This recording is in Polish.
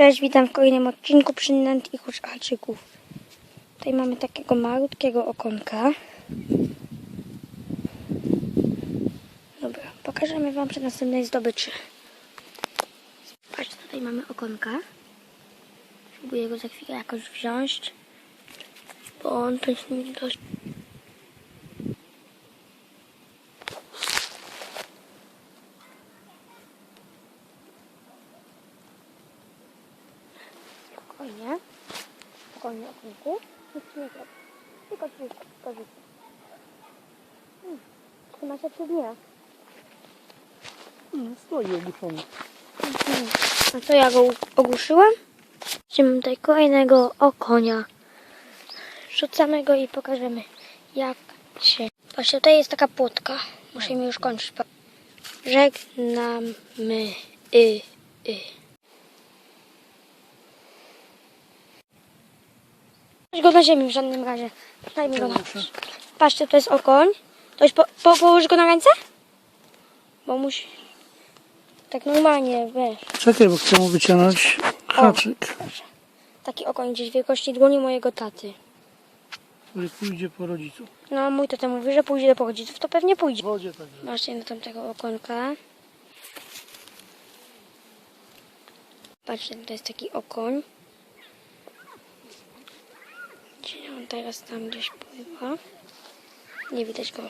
Cześć, witam w kolejnym odcinku przynęt i kurczaczyków. Tutaj mamy takiego malutkiego okonka. Dobra, pokażemy Wam przy następnej zdobyczy. Patrzcie, tutaj mamy okonka. Spróbuję go za chwilę jakoś wziąć, bo on to jest dość... Spokojnie. Spokojnie, okonku. Nic nie zrobię. Tylko ci korzysta. Hmm. Trzyma się przy dnie. No, stoi ogłuszony. Mhm. A co ja go ogłuszyłam? Mamy tutaj kolejnego okonia. Rzucamy go i pokażemy jak się. Właśnie tutaj jest taka płotka. Musimy już kończyć. Żegnamy. Y, y. Weź go na ziemi w żadnym razie. Daj mi go na Patrzcie, to jest okoń. To już po, po, położysz go na ręce? Bo musi... Tak normalnie, wiesz. Czekaj, bo chcę mu wyciągnąć haczyk, Taki okoń gdzieś wielkości dłoni mojego taty. który pójdzie po rodziców. No, mój tata mówi, że pójdzie do rodziców, to pewnie W pójdzie. wodzie także. Patrzcie na tamtego okonka. Patrzcie, to jest taki okoń. Gdzie on teraz tam gdzieś pływa? Nie widać go.